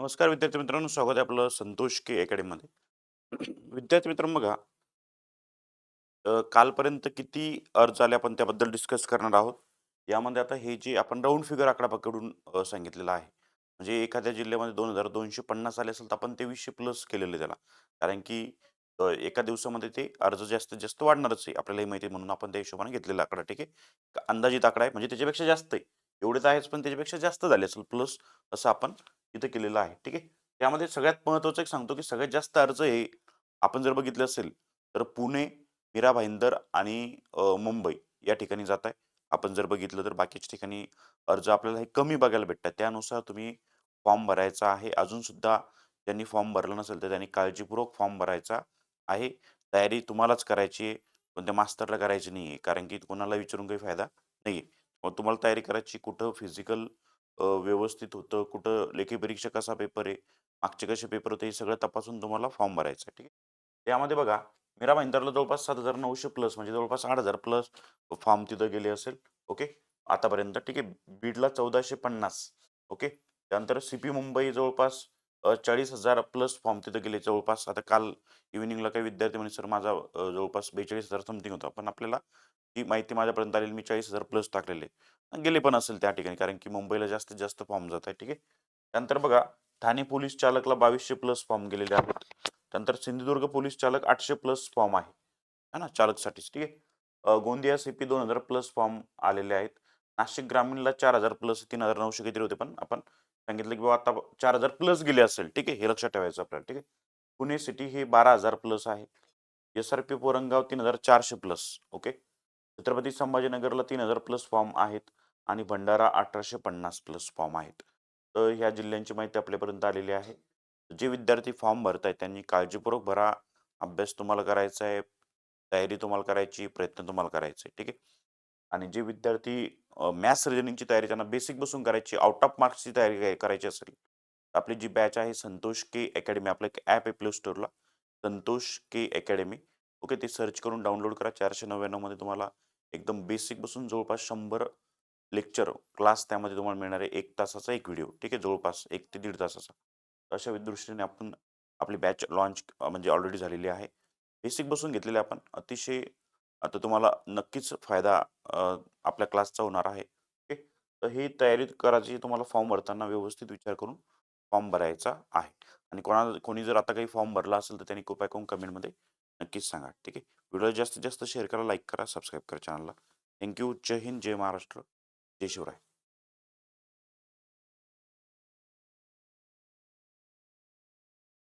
नमस्कार विद्यार्थी मित्रांनो स्वागत आहे आपलं संतोष के अकॅडमीमध्ये. विद्यार्थी मित्रांनो बघा. कालपर्यंत किती अर्ज आले आपण त्याबद्दल डिस्कस करणार आहोत. यामध्ये आता हे जे आपण राऊंड फिगर आकडा पकडून सांगितलेलं सांगितलेला आहे. म्हणजे एखाद्या जिल्ह्यामध्ये दोन हजार दोनशे पन्नास आले असेल तर आपण ते वीसशे प्लस केलेले त्याला. कारण की एका दिवसामध्ये ते अर्ज जास्तीत जास्त वाढणारच आहे आपल्यालाही माहिती आहे म्हणून आपण त्या हिशोबाने घेतलेला आकडा ठीक आहे? अंदाजित आकडा आहे म्हणजे त्याच्यापेक्षा जास्त आहे. एवढे तर आहेच पण त्याच्यापेक्षा जास्त झाले असेल प्लस असं आपण इथं केलेलं आहे. ठीक आहे? त्यामध्ये सगळ्यात महत्त्वाचं एक सांगतो की सगळ्यात जास्त अर्ज हे आपण जर बघितलं असेल तर पुणे मीरा भाईंदर आणि मुंबई या ठिकाणी जात आहे. आपण जर बघितलं तर बाकीच्या ठिकाणी अर्ज आपल्याला हे कमी बघायला भेटतात. त्यानुसार तुम्ही फॉर्म भरायचा आहे. अजून सुद्धा ज्यांनी फॉर्म भरला नसेल तर त्यांनी काळजीपूर्वक फॉर्म भरायचा आहे. तयारी तुम्हालाच करायची आहे. कोणत्या मास्तरला करायची नाही आहे कारण की कोणाला विचारून काही फायदा नाही आहे मग तुम्हाला तयारी करायची कुठं? फिजिकल व्यवस्थित होतं. कुठं लेखी परीक्षा कसा पेपर आहे मागचे कसे पेपर होते हे सगळं तपासून तुम्हाला फॉर्म भरायचा आहे ठीक आहे? त्यामध्ये बघा मीरा भाईंदरला जवळपास सात हजार नऊशे प्लस म्हणजे जवळपास आठ हजार प्लस फॉर्म तिथं गेले असेल ओके? आतापर्यंत ठीक आहे? बीडला चौदाशे पन्नास ओके? त्यानंतर सी पी मुंबई जवळपास चाळीस हजार प्लस फॉर्म तिथं गेले जवळपास आता काल इव्हिनिंगला काही विद्यार्थी म्हणे सर माझा अ, जवळपास बेचाळीस हजार समथिंग होता. पण आपल्याला ती माहिती माझ्यापर्यंत आलेली मी चाळीस हजार प्लस टाकलेले. गेले पण असेल त्या ठिकाणी कारण की मुंबईला जास्तीत जास्त फॉर्म जात आहे ठीक आहे. त्यानंतर बघा ठाणे पोलीस चालकला बावीसशे प्लस फॉर्म गेलेले आहेत. त्यानंतर सिंधुदुर्ग पोलीस चालक आठशे प्लस फॉर्म आहे. है ना? चालकसाठीच ठीक आहे. गोंदिया सीपी दोन हजार प्लस फॉर्म आलेले आहेत. नाशिक ग्रामीणला चार हजार प्लस तीन हजार नऊशे काहीतरी होते पण आपण सांगितलं की बाबा आता चार हजार प्लस गेले असेल ठीक आहे हे लक्षात ठेवायचं आपल्याला ठीक आहे. पुणे सिटी हे बारा हजार प्लस आहे. एस आर पी पोरंगाव तीन हजार चारशे प्लस ओके. छत्रपती संभाजीनगरला तीन हजार प्लस फॉर्म आहेत. आणि भंडारा अठराशे पन्नास प्लस फॉर्म आहेत. तर ह्या जिल्ह्यांची माहिती आपल्यापर्यंत आलेली आहे. जे विद्यार्थी फॉर्म भरतायत त्यांनी काळजीपूर्वक भरा. अभ्यास तुम्हाला करायचा आहे तयारी तुम्हाला करायची प्रयत्न तुम्हाला करायचे ठीक आहे? आणि जे विद्यार्थी मॅथ्स रिजनिंगची तयारी त्यांना बेसिक बसून करायची आउट ऑफ मार्क्सची तयारी करायची असेल आपली जी बॅच आहे संतोष के अकॅडमी आपलं एक ॲप आहे प्ले स्टोरला संतोष के अकॅडमी ओके ते सर्च करून डाउनलोड करा. चारशे नव्याण्णवमध्ये तुम्हाला एकदम बेसिक बसून जवळपास शंभर लेक्चर क्लास त्यामध्ये तुम्हाला मिळणार आहे एक तासाचा एक व्हिडिओ ठीक आहे? जवळपास एक ते दीड तासाचा. अशा दृष्टीने आपण आपली बॅच लॉन्च म्हणजे ऑलरेडी झालेली आहे. बेसिक बसून घेतलेले आपण. अतिशय आता तुम्हाला नक्कीच फायदा आपल्या क्लासचा होणार आहे. ओके? तर ही तयारी करायची तुम्हाला फॉर्म भरताना व्यवस्थित विचार करून फॉर्म भरायचा आहे. आणि कोणा कोणी जर आता काही फॉर्म भरला असेल तर त्यांनी कृपया करून कमेंटमध्ये नक्कीच सांगा ठीक आहे? व्हिडिओ जास्तीत जास्त शेअर करा लाईक करा सबस्क्राईब करा चॅनलला. Thank you. Jai Hind Jai Maharashtra. Jai Shivray